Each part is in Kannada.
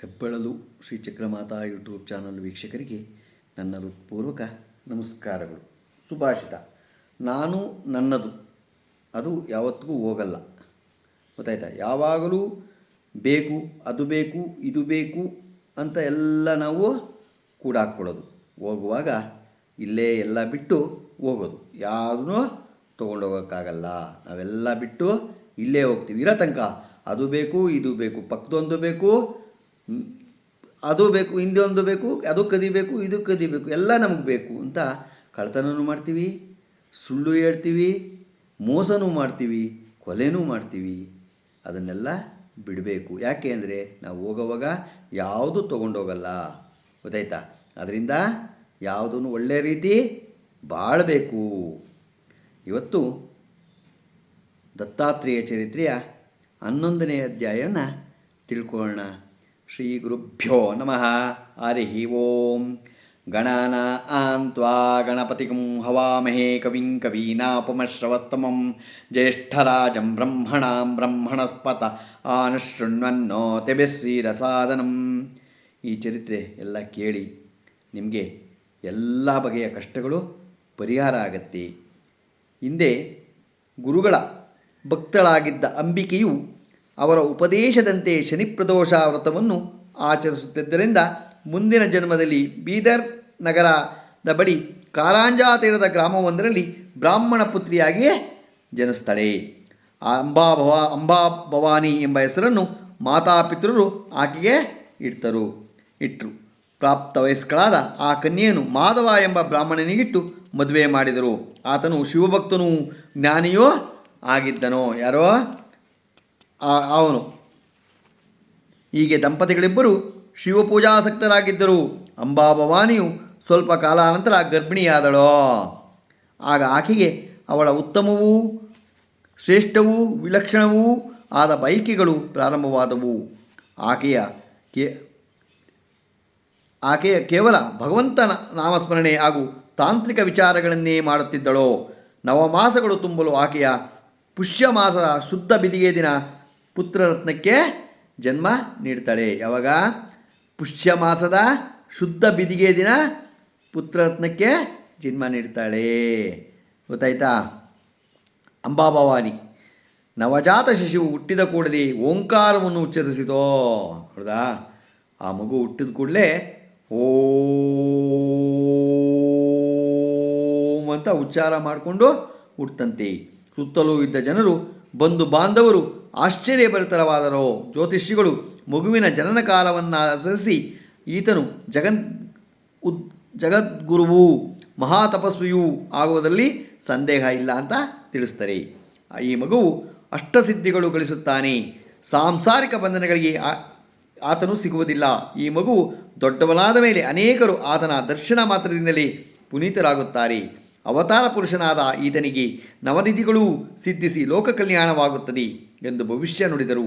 ಹೆಬ್ಬಳಲು ಶ್ರೀ ಚಕ್ರಮಾತಾ ಯೂಟ್ಯೂಬ್ ಚಾನಲ್ ವೀಕ್ಷಕರಿಗೆ ನನ್ನ ಹೃತ್ಪೂರ್ವಕ ನಮಸ್ಕಾರಗಳು. ಸುಭಾಷಿತ. ನಾನು ನನ್ನದು. ಅದು ಯಾವತ್ತಿಗೂ ಹೋಗಲ್ಲ. ಗೊತ್ತಾಯ್ತಾ? ಯಾವಾಗಲೂ ಬೇಕು, ಅದು ಬೇಕು, ಇದು ಬೇಕು ಅಂತ ಎಲ್ಲ ನಾವು ಕೂಡ ಹಾಕ್ಕೊಳ್ಳೋದು ಹೋಗುವಾಗ ಇಲ್ಲೇ ಎಲ್ಲ ಬಿಟ್ಟು ಹೋಗೋದು. ಯಾವುದೂ ತೊಗೊಂಡೋಗೋಕ್ಕಾಗಲ್ಲ ನಾವೆಲ್ಲ ಬಿಟ್ಟು ಇಲ್ಲೇ ಹೋಗ್ತೀವಿ. ಇರೋ ತನಕ. ಅದು ಬೇಕು, ಇದು ಬೇಕು, ಪಕ್ಕದೊಂದು ಬೇಕು ಅದು ಬೇಕು, ಹಿಂದೆ ಒಂದು ಬೇಕು, ಅದು ಕದಿಬೇಕು, ಇದು ಕದಿಬೇಕು, ಎಲ್ಲ ನಮಗೆ ಬೇಕು ಅಂತ ಕಳ್ತನೂ ಮಾಡ್ತೀವಿ, ಸುಳ್ಳು ಹೇಳ್ತೀವಿ, ಮೋಸನೂ ಮಾಡ್ತೀವಿ, ಕೊಲೆನೂ ಮಾಡ್ತೀವಿ, ಅದನ್ನೆಲ್ಲ ಬಿಡಬೇಕು. ಯಾಕೆ ಅಂದರೆ ನಾವು ಹೋಗೋವಾಗ ಯಾವುದು ತೊಗೊಂಡೋಗಲ್ಲ. ಗೊತ್ತಾಯ್ತಾ? ಅದರಿಂದ ಯಾವುದೂ ಒಳ್ಳೆ ರೀತಿ ಬಾಳಬೇಕು. ಇವತ್ತು ದತ್ತಾತ್ರೇಯ ಚರಿತ್ರೆಯ ಹನ್ನೊಂದನೇ ಅಧ್ಯಾಯನ ತಿಳ್ಕೊಳ್ಳೋಣ. ಶ್ರೀ ಗುರುಭ್ಯೋ ನಮಃ ಹರಿ ಓಂ ಗಣಾನ ಆಂತ್ವಾ ಗಣಪತಿಗಂ ಹವಾಮಹೇ ಕವಿಂ ಕವೀನಾಪಮಶ್ರವಸ್ತಮಂ ಜ್ಯೇಷ್ಠರಾಜಂ ಬ್ರಹ್ಮಣಾಂ ಬ್ರಹ್ಮಣಸ್ಪತ ಆನುಶೃಣ್ವನ್ನೋ ತೆಬೆಸ್ಸೀರಸಾದನಂ ಈ ಚರಿತ್ರೆ ಎಲ್ಲ ಕೇಳಿ ನಿಮಗೆ ಎಲ್ಲ ಬಗೆಯ ಕಷ್ಟಗಳು ಪರಿಹಾರ ಆಗತ್ತೆ. ಹಿಂದೆ ಗುರುಗಳ ಭಕ್ತಳಾಗಿದ್ದ ಅಂಬಿಕೆಯು ಅವರ ಉಪದೇಶದಂತೆ ಶನಿಪ್ರದೋಷ ವ್ರತವನ್ನು ಆಚರಿಸುತ್ತಿದ್ದರಿಂದ ಮುಂದಿನ ಜನ್ಮದಲ್ಲಿ ಬೀದರ್ ನಗರದ ಬಳಿ ಕಾರಾಂಜಾ ತೀರದ ಗ್ರಾಮವೊಂದರಲ್ಲಿ ಬ್ರಾಹ್ಮಣ ಪುತ್ರಿಯಾಗಿಯೇ ಜನಿಸ್ತಾಳೆ ಅಂಬಾಭವ ಅಂಬಾ ಭವಾನಿ ಎಂಬ ಹೆಸರನ್ನು ಮಾತಾಪಿತೃರು ಆಕೆಗೆ ಇಡ್ತರು ಇಟ್ಟರು ಪ್ರಾಪ್ತ ವಯಸ್ಕಳಾದ ಆ ಕನ್ಯೆಯನ್ನು ಮಾಧವ ಎಂಬ ಬ್ರಾಹ್ಮಣನಿಗಿಟ್ಟು ಮದುವೆ ಮಾಡಿದರು. ಆತನು ಶಿವಭಕ್ತನೂ ಜ್ಞಾನಿಯೋ ಆಗಿದ್ದನೋ. ಯಾರೋ? ಅವನು. ಹೀಗೆ ದಂಪತಿಗಳಿಬ್ಬರು ಶಿವಪೂಜಾಸಕ್ತರಾಗಿದ್ದರು. ಅಂಬಾಭವಾನಿಯು ಸ್ವಲ್ಪ ಕಾಲಾನಂತರ ಗರ್ಭಿಣಿಯಾದಳೋ. ಆಗ ಆಕೆಗೆ ಅವಳ ಉತ್ತಮವೂ, ಶ್ರೇಷ್ಠವೂ, ವಿಲಕ್ಷಣವೂ ಆದ ಬೈಕಿಗಳು ಪ್ರಾರಂಭವಾದವು. ಆಕೆಯ ಕೇ, ಆಕೆಯ ಕೇವಲ ಭಗವಂತನ ನಾಮಸ್ಮರಣೆ ಹಾಗೂ ತಾಂತ್ರಿಕ ವಿಚಾರಗಳನ್ನೇ ಮಾಡುತ್ತಿದ್ದಳೋ. ನವಮಾಸಗಳು ತುಂಬಲು ಆಕೆಯ ಪುಷ್ಯ ಮಾಸದ ಶುದ್ಧ ಬಿದಿಗೆ ದಿನ ಪುತ್ರರತ್ನಕ್ಕೆ ಜನ್ಮ ನೀಡ್ತಾಳೆ. ಯಾವಾಗ? ಪುಷ್ಯ ಮಾಸದ ಶುದ್ಧ ಬಿದಿಗೆ ದಿನ ಪುತ್ರರತ್ನಕ್ಕೆ ಜನ್ಮ ನೀಡ್ತಾಳೆ. ಗೊತ್ತಾಯ್ತಾ? ಅಂಬಾಭವಾನಿ, ನವಜಾತ ಶಿಶುವು ಹುಟ್ಟಿದ ಕೂಡಲೇ ಓಂಕಾರವನ್ನು ಉಚ್ಚರಿಸಿತೋ. ಹೌದಾ? ಆ ಮಗು ಹುಟ್ಟಿದ ಕೂಡಲೇ ಓಂ ಅಂತ ಉಚ್ಚಾರ ಮಾಡಿಕೊಂಡು ಹುಟ್ಟಂತೆ. ಸುತ್ತಲೂ ಇದ್ದ ಜನರು ಬಂಧು ಬಾಂಧವರು ಆಶ್ಚರ್ಯಭರಿತರವಾದರೋ? ಜ್ಯೋತಿಷಿಗಳು ಮಗುವಿನ ಜನನ ಕಾಲವನ್ನು ಆಧರಿಸಿ ಈತನು ಜಗನ್ ಉದ್ ಜಗದ್ಗುರುವು ಮಹಾತಪಸ್ವಿಯೂ ಆಗುವುದರಲ್ಲಿ ಸಂದೇಹ ಇಲ್ಲ ಅಂತ ತಿಳಿಸ್ತಾರೆ ಈ ಮಗುವು ಅಷ್ಟಸಿದ್ಧಿಗಳು ಗಳಿಸುತ್ತಾನೆ. ಸಾಂಸಾರಿಕ ಬಂಧನಗಳಿಗೆ ಆತನು ಸಿಗುವುದಿಲ್ಲ. ಈ ಮಗು ದೊಡ್ಡವನಾದ ಮೇಲೆ ಅನೇಕರು ಆತನ ದರ್ಶನ ಮಾತ್ರದಿಂದಲೇ ಪುನೀತರಾಗುತ್ತಾರೆ. ಅವತಾರ ಪುರುಷನಾದ ಈತನಿಗೆ ನವನಿಧಿಗಳೂ ಸಿದ್ಧಿಸಿ ಲೋಕ ಕಲ್ಯಾಣವಾಗುತ್ತದೆ ಎಂದು ಭವಿಷ್ಯ ನುಡಿದರು.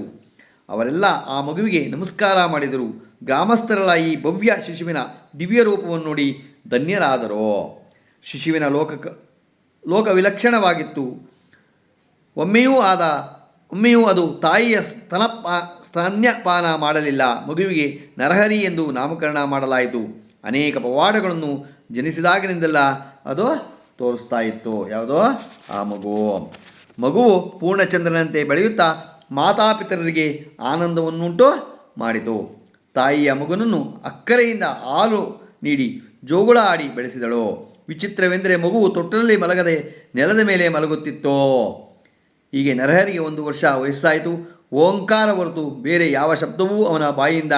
ಅವರೆಲ್ಲ ಆ ಮಗುವಿಗೆ ನಮಸ್ಕಾರ ಮಾಡಿದರು. ಗ್ರಾಮಸ್ಥರೆಲ್ಲ ಈ ಭವ್ಯ ಶಿಶುವಿನ ದಿವ್ಯ ರೂಪವನ್ನು ನೋಡಿ ಧನ್ಯರಾದರೋ. ಶಿಶುವಿನ ಲೋಕ ಲೋಕ ವಿಲಕ್ಷಣವಾಗಿತ್ತು. ಒಮ್ಮೆಯೂ ಆದ, ಒಮ್ಮೆಯೂ ಅದು ತಾಯಿಯ ಸ್ತನ ಸ್ತನ್ಯಪಾನ ಮಾಡಲಿಲ್ಲ. ಮಗುವಿಗೆ ನರಹರಿ ಎಂದು ನಾಮಕರಣ ಮಾಡಲಾಯಿತು. ಅನೇಕ ಪವಾಡಗಳನ್ನು ಜನಿಸಿದಾಗಿನಿಂದೆಲ್ಲ, ಅದು ತೋರಿಸ್ತಾ ಇತ್ತು. ಯಾವುದೋ? ಆ ಮಗು. ಮಗುವು ಪೂರ್ಣಚಂದ್ರನಂತೆ ಬೆಳೆಯುತ್ತಾ ಮಾತಾಪಿತರರಿಗೆ ಆನಂದವನ್ನುಂಟು ಮಾಡಿತು. ತಾಯಿಯ ಮಗುನನ್ನು ಅಕ್ಕರೆಯಿಂದ ಹಾಲು ನೀಡಿ ಜೋಗುಳ ಆಡಿ ಬೆಳೆಸಿದಳು. ವಿಚಿತ್ರವೆಂದರೆ ಮಗುವು ತೊಟ್ಟಲಲ್ಲಿ ಮಲಗದೆ ನೆಲದ ಮೇಲೆ ಮಲಗುತ್ತಿತ್ತೋ. ಹೀಗೆ ನರಹರಿಗೆ ಒಂದು ವರ್ಷ ವಯಸ್ಸಾಯಿತು. ಓಂಕಾರ ಹೊರತು ಬೇರೆ ಯಾವ ಶಬ್ದವೂ ಅವನ ಬಾಯಿಯಿಂದ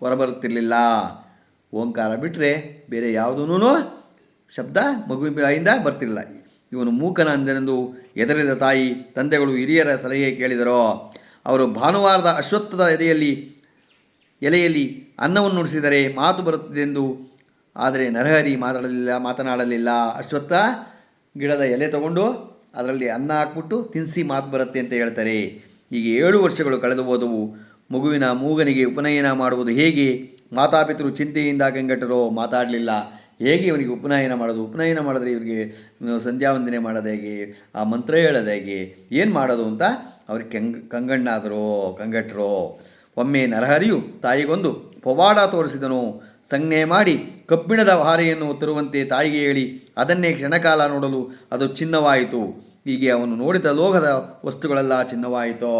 ಹೊರಬರುತ್ತಿರಲಿಲ್ಲ. ಓಂಕಾರ ಬಿಟ್ಟರೆ ಬೇರೆ ಯಾವುದೂ ಶಬ್ದ ಮಗುವಿನ ಬಾಯಿಂದ ಬರ್ತಿರಲಿಲ್ಲ. ಇವನು ಮೂಕನ ಅಂದೆನೆಂದು ಎದರಿದ ತಾಯಿ, ತಂದೆಗಳು ಹಿರಿಯರ ಸಲಹೆ ಕೇಳಿದರೋ, ಅವರು ಭಾನುವಾರದ ಅಶ್ವತ್ಥದ ಎದೆಯಲ್ಲಿ, ಎಲೆಯಲ್ಲಿ ಅನ್ನವನ್ನು ನುಡಿಸಿದರೆ ಮಾತು ಬರುತ್ತದೆಂದು, ಆದರೆ ನರಹರಿ ಮಾತಾಡಲಿಲ್ಲ, ಮಾತನಾಡಲಿಲ್ಲ. ಅಶ್ವತ್ಥ ಗಿಡದ ಎಲೆ ತಗೊಂಡು ಅದರಲ್ಲಿ ಅನ್ನ ಹಾಕ್ಬಿಟ್ಟು ತಿನ್ನಿಸಿ ಮಾತು ಬರುತ್ತೆ ಅಂತ ಹೇಳ್ತಾರೆ. ಹೀಗೆ ಏಳು ವರ್ಷಗಳು ಕಳೆದು ಹೋದವು. ಮಗುವಿನ ಮೂಗನಿಗೆ ಉಪನಯನ ಮಾಡುವುದು ಹೇಗೆ? ಮಾತಾಪಿತರು ಚಿಂತೆಯಿಂದ ಕಂಗೆಟ್ಟರೋ ಮಾತಾಡಲಿಲ್ಲ. ಹೇಗೆ ಇವನಿಗೆ ಉಪನಯನ ಮಾಡೋದು? ಉಪನಯನ ಮಾಡಿದ್ರೆ ಇವರಿಗೆ ಸಂಧ್ಯಾ ವಂದನೆ ಮಾಡೋದು ಆ ಮಂತ್ರ ಹೇಳೋದು ಹೇಗೆ? ಏನು ಮಾಡೋದು ಅಂತ ಅವ್ರಿಗೆ ಕೆಂಗ್ ಕಂಗಣ್ಣಾದರು ಒಮ್ಮೆ ನರಹರಿಯು ತಾಯಿಗೊಂದು ಪವಾಡ ತೋರಿಸಿದನು. ಸಂಜ್ಞೆ ಮಾಡಿ ಕಬ್ಬಿಣದ ಹಾರೆಯನ್ನು ತರುವಂತೆ ತಾಯಿಗೆ ಹೇಳಿ, ಅದನ್ನೇ ಕ್ಷಣಕಾಲ ನೋಡಲು ಅದು ಚಿನ್ನವಾಯಿತು. ಹೀಗೆ ಅವನು ನೋಡಿದ ಲೋಹದ ವಸ್ತುಗಳೆಲ್ಲ ಚಿನ್ನವಾಯಿತು.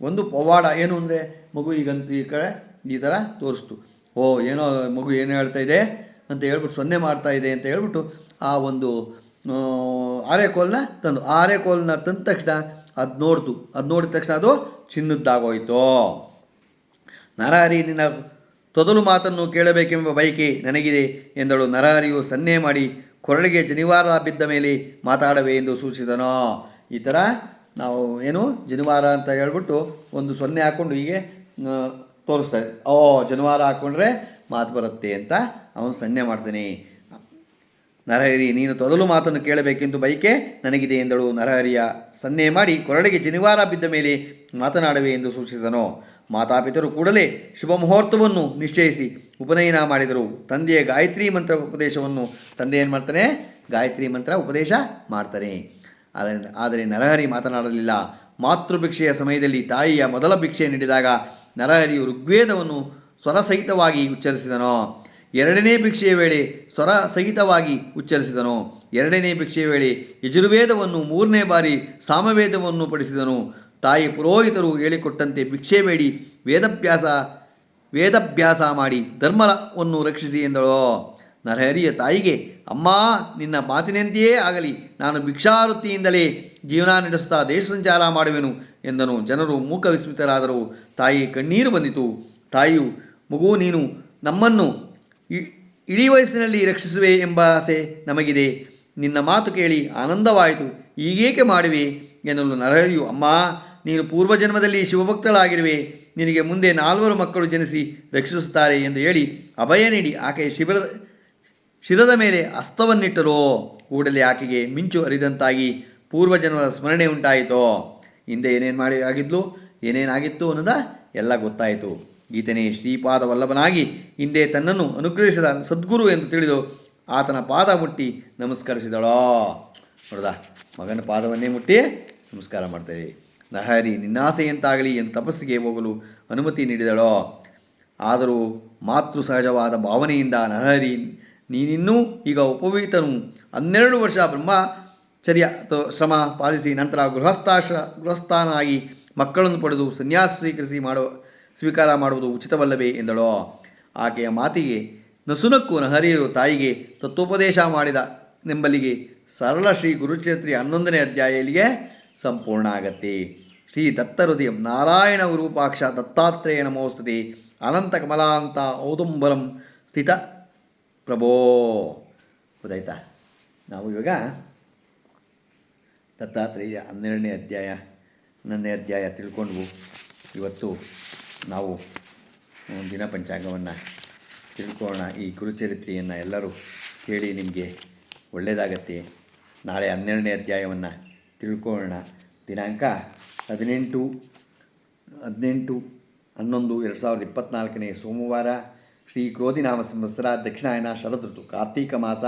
ಒಂದು ಪವಾಡ ಏನು ಅಂದರೆ ಮಗು ಈಗಂತೂ ಈ ಕಡೆ ಈ ಥರ ತೋರಿಸ್ತು. ಓ, ಏನೋ ಮಗು ಏನು ಹೇಳ್ತಾ ಇದೆ? ಅಂತ ಹೇಳ್ಬಿಟ್ಟು ಸೊನ್ನೆ ಮಾಡ್ತಾ ಇದೆ ಅಂತ ಹೇಳ್ಬಿಟ್ಟು ಆ ಒಂದು ಆರೆ ಆರೆಕೋಲನ್ನ ತಂದು ಆರೆಕೋಲನ್ನ ತಂದ ತಕ್ಷಣ ಅದು ನೋಡ್ತು ಅದು ನೋಡಿದ ತಕ್ಷಣ ಅದು ಚಿನ್ನದ್ದಾಗೋಯ್ತು. ನರಹರಿ ನಿನ್ನ ತೊದಲು ಮಾತನ್ನು ಕೇಳಬೇಕೆಂಬ ಬಯಕೆ ನನಗಿದೆ ಎಂದಳು. ನರಹರಿಯು ಸನ್ನೆ ಮಾಡಿ ಕೊರಳಿಗೆ ಜನಿವಾರ ಬಿದ್ದ ಮೇಲೆ ಮಾತಾಡವೆ ಎಂದು ಸೂಚಿಸಿದನು. ಈ ಥರ ನಾವು ಏನು ಜನಿವಾರ ಅಂತ ಹೇಳ್ಬಿಟ್ಟು ಒಂದು ಸೊನ್ನೆ ಹಾಕ್ಕೊಂಡು ಹೀಗೆ ಆ, ತೋರಿಸ್ತಾ ಇದ್ದೆ. ಓ ಜನಿವಾರ ಹಾಕ್ಕೊಂಡ್ರೆ ಮಾತು ಬರುತ್ತೆ ಅಂತ ಅವನು ಸನ್ನೆ ಮಾಡ್ತಾನೆ. ನರಹರಿ, ನೀನು ತೊದಲು ಮಾತನ್ನು ಕೇಳಬೇಕೆಂದು ಬಯಕೆ ನನಗಿದೆ ಎಂದಳು. ನರಹರಿಯ ಸನ್ನೆ ಮಾಡಿ ಕೊರಳಿಗೆ ಜನಿವಾರ ಬಿದ್ದ ಮೇಲೆ ಮಾತನಾಡುವೆ ಎಂದು ಸೂಚಿಸಿದನು. ಮಾತಾಪಿತರು ಕೂಡಲೇ ಶುಭ ಮುಹೂರ್ತವನ್ನು ನಿಶ್ಚಯಿಸಿ ಉಪನಯನ ಮಾಡಿದರು. ತಂದೆಯ ಗಾಯತ್ರಿ ಮಂತ್ರ ಉಪದೇಶವನ್ನು ತಂದೆ ಏನು ಮಾಡ್ತಾನೆ? ಗಾಯತ್ರಿ ಮಂತ್ರ ಉಪದೇಶ ಮಾಡ್ತಾನೆ. ಆದರೆ ಆದರೆ ನರಹರಿ ಮಾತನಾಡಲಿಲ್ಲ. ಮಾತೃಭಿಕ್ಷೆಯ ಸಮಯದಲ್ಲಿ ತಾಯಿಯ ಮೊದಲ ಭಿಕ್ಷೆ ನೀಡಿದಾಗ ನರಹರಿಯು ಋಗ್ವೇದವನ್ನು ಸ್ವರಸಹಿತವಾಗಿ ಉಚ್ಚರಿಸಿದನು? ಎರಡನೇ ಭಿಕ್ಷೆಯ ವೇಳೆ ಸ್ವರ ಸಹಿತವಾಗಿ ಉಚ್ಚರಿಸಿದನು? ಎರಡನೇ ಭಿಕ್ಷೆಯ ವೇಳೆ ಯಜುರ್ವೇದವನ್ನು ಮೂರನೇ ಬಾರಿ ಸಾಮವೇದವನ್ನು ಪಡಿಸಿದನು ತಾಯಿ ಪುರೋಹಿತರು ಹೇಳಿಕೊಟ್ಟಂತೆ ಭಿಕ್ಷೆ ಬೇಡಿ, ವೇದಭ್ಯಾಸ ವೇದಭ್ಯಾಸ ಮಾಡಿ ಧರ್ಮವನ್ನು ರಕ್ಷಿಸಿ ಎಂದಳು? ನರಹರಿಯ ತಾಯಿಗೆ, ಅಮ್ಮ, ನಿನ್ನ ಮಾತಿನಂತೆಯೇ ಆಗಲಿ, ನಾನು ಭಿಕ್ಷಾವೃತ್ತಿಯಿಂದಲೇ ಜೀವನ ನಡೆಸುತ್ತಾ ದೇಶ ಸಂಚಾರ ಮಾಡುವೆನು ಎಂದನು. ಜನರು ಮೂಕ ವಿಸ್ಮಿತರಾದರು. ತಾಯಿ ಕಣ್ಣೀರು ಬಂದಿತು. ತಾಯಿಯು ಮಗು, ನೀನು ನಮ್ಮನ್ನು ಇಳಿ ವಯಸ್ಸಿನಲ್ಲಿ ರಕ್ಷಿಸುವೆ ಎಂಬ ಆಸೆ ನಮಗಿದೆ. ನಿನ್ನ ಮಾತು ಕೇಳಿ ಆನಂದವಾಯಿತು. ಈಗೇಕೆ ಮಾಡುವೆ? ಎನ್ನಲು ನರಹರಿಯು ಅಮ್ಮ, ನೀನು ಪೂರ್ವಜನ್ಮದಲ್ಲಿ ಶಿವಭಕ್ತಳಾಗಿರುವೆ. ನಿನಗೆ ಮುಂದೆ ನಾಲ್ವರು ಮಕ್ಕಳು ಜನಿಸಿ ರಕ್ಷಿಸುತ್ತಾರೆ ಎಂದು ಹೇಳಿ ಅಭಯ ನೀಡಿ ಆಕೆಯ ಶಿಬಿರದ, ಶಿರದ ಮೇಲೆ ಅಸ್ತವನ್ನಿಟ್ಟರೋ. ಕೂಡಲೇ ಆಕೆಗೆ ಮಿಂಚು ಅರಿದಂತಾಗಿ ಪೂರ್ವಜನ್ಮದ ಸ್ಮರಣೆ ಉಂಟಾಯಿತೋ. ಹಿಂದೆ ಏನೇನು ಮಾಡಿ, ಆಗಿದ್ಲು, ಏನೇನಾಗಿತ್ತು ಅನ್ನೋದ ಎಲ್ಲ ಗೊತ್ತಾಯಿತು. ಈತನೇ ಶ್ರೀಪಾದ ವಲ್ಲಭನಾಗಿ ಹಿಂದೆ ತನ್ನನ್ನು ಅನುಗ್ರಹಿಸಿದ ಸದ್ಗುರು ಎಂದು ತಿಳಿದು ಆತನ ಪಾದ ಮುಟ್ಟಿ ನಮಸ್ಕರಿಸಿದಳೋ. ನೋಡ್ದ, ಮಗನ ಪಾದವನ್ನೇ ಮುಟ್ಟಿ ನಮಸ್ಕಾರ ಮಾಡ್ತೇವೆ ನಹರಿ ನಿನ್ನಾಸೆಯಂತಾಗಲಿ ಎಂದು ತಪಸ್ಸಿಗೆ ಹೋಗಲು ಅನುಮತಿ ನೀಡಿದಳೋ. ಆದರೂ ಮಾತೃ ಸಹಜವಾದ ಭಾವನೆಯಿಂದ ನಹರಿ, ನೀನಿನ್ನೂ ಈಗ ಉಪವೀತನು. ಹನ್ನೆರಡು ವರ್ಷ ಬ್ರಹ್ಮಚರ್ಯ ಶ್ರಮ ಪಾಲಿಸಿ ನಂತರ ಗೃಹಸ್ಥಾಶ್ರ ಗೃಹಸ್ಥಾನಾಗಿ ಮಕ್ಕಳನ್ನು ಪಡೆದು ಸನ್ಯಾಸ ಸ್ವೀಕರಿಸಿ ಮಾಡುವ ಸ್ವೀಕಾರ ಮಾಡುವುದು ಉಚಿತವಲ್ಲವೇ ಎಂದಳೋ. ಆಕೆಯ ಮಾತಿಗೆ ನಸುನಕ್ಕು ನಹರಿಯರು ತಾಯಿಗೆ ತತ್ವೋಪದೇಶ ಮಾಡಿದ ನೆಂಬಲಿಗೆ ಸರಳ ಶ್ರೀ ಗುರುಚೇತ್ರಿ ಹನ್ನೊಂದನೇ ಅಧ್ಯಾಯ ಸಂಪೂರ್ಣ ಆಗತ್ತೆ. ಶ್ರೀ ದತ್ತಹೃದಯ ನಾರಾಯಣ ವಿರೂಪಾಕ್ಷ ದತ್ತಾತ್ರೇಯ ನಮೋಸ್ತುತಿ. ಅನಂತ ಕಮಲಾಂತ ಔದುಂಬರಂ ಸ್ಥಿತ ಪ್ರಭೋ. ಗೊತ್ತಾಯ್ತಾ? ನಾವು ಇವಾಗ ದತ್ತಾತ್ರೇಯ ಹನ್ನೆರಡನೇ ಅಧ್ಯಾಯ, ಹನ್ನೊಂದನೇ ಅಧ್ಯಾಯ ತಿಳ್ಕೊಂಡ್ವು. ಇವತ್ತು ನಾವು ದಿನ ಪಂಚಾಂಗವನ್ನು ತಿಳ್ಕೊಳ್ಳೋಣ. ಈ ಕುರುಚರಿತ್ರೆಯನ್ನು ಎಲ್ಲರೂ ಕೇಳಿ ನಿಮಗೆ ಒಳ್ಳೆಯದಾಗತ್ತೆ ನಾಳೆ ಹನ್ನೆರಡನೇ ಅಧ್ಯಾಯವನ್ನು ತಿಳ್ಕೊಳ್ಳೋಣ. ದಿನಾಂಕ ಹದಿನೆಂಟು ಹದಿನೆಂಟು, ಹನ್ನೊಂದು, ಎರಡು ಸಾವಿರದ ಇಪ್ಪತ್ತ್ನಾಲ್ಕನೇ ಸೋಮವಾರ, ಶ್ರೀ ಕ್ರೋಧಿನಾಮ ಸಂವತ್ಸರ, ದಕ್ಷಿಣಾಯನ ಶರದ್ ಋತು ಕಾರ್ತೀಕ ಮಾಸ,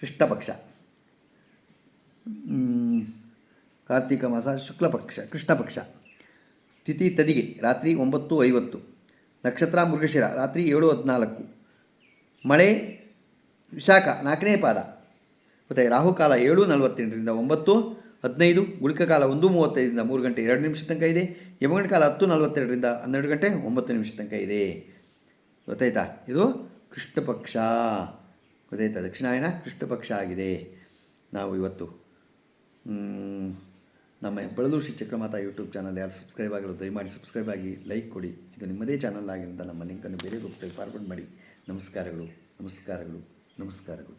ಕೃಷ್ಣಪಕ್ಷ. ಕಾರ್ತೀಕ ಮಾಸ, ಶುಕ್ಲಪಕ್ಷ, ಕೃಷ್ಣಪಕ್ಷ. ತಿಥಿ ತದಿಗೆ, ರಾತ್ರಿ ಒಂಬತ್ತು ಐವತ್ತು. ನಕ್ಷತ್ರ ಮೃಗಶಿರ, ರಾತ್ರಿ ಏಳು ಹದಿನಾಲ್ಕು. ಮಳೆ, ವಿಶಾಖ, ನಾಲ್ಕನೇ ಪಾದ. ಮತ್ತು ರಾಹುಕಾಲ ಏಳು ನಲವತ್ತೆಂಟರಿಂದ ಒಂಬತ್ತು ಹದಿನೈದು, ಗುಳಿಕ ಕಾಲ ಒಂದು ಮೂವತ್ತೈದರಿಂದ ಮೂರು ಗಂಟೆ ಎರಡು ನಿಮಿಷ ತನಕ ಇದೆ. ಯಮಗಂಟೆ ಕಾಲ ಹತ್ತು ನಲವತ್ತೆರಡರಿಂದ ಹನ್ನೆರಡು ಗಂಟೆ ಒಂಬತ್ತು ನಿಮಿಷ ತನಕ ಇದೆ. ಗೊತ್ತಾಯ್ತಾ? ಇದು ಕೃಷ್ಣ ಪಕ್ಷ. ಗೊತ್ತಾಯ್ತಾ? ದಕ್ಷಿಣಾಯನ ಕೃಷ್ಣ ಪಕ್ಷ ಆಗಿದೆ. ನಾವು ಇವತ್ತು ನಮ್ಮ ಬೆಳಲು ಶ್ರೀ ಚಕ್ರಮಾತಾ ಯೂಟ್ಯೂಬ್ ಚಾನಲ್ ಯಾರು ಸಬ್ಸ್ಕ್ರೈಬ್ ಆಗಿರೋ ದಯಮಾಡಿ ಸಬ್ಸ್ಕ್ರೈಬ್ ಆಗಿ ಲೈಕ್ ಕೊಡಿ. ಇದು ನಿಮ್ಮದೇ ಚಾನಲ್ ಆಗಿರೋದ್ರಿಂದ ನಮ್ಮ ಲಿಂಕನ್ನು ಬೇರೆ ಗ್ರೂಪ್ಗೆ ಫಾರ್ವರ್ಡ್ ಮಾಡಿ. ನಮಸ್ಕಾರಗಳು ನಮಸ್ಕಾರಗಳು ನಮಸ್ಕಾರಗಳು.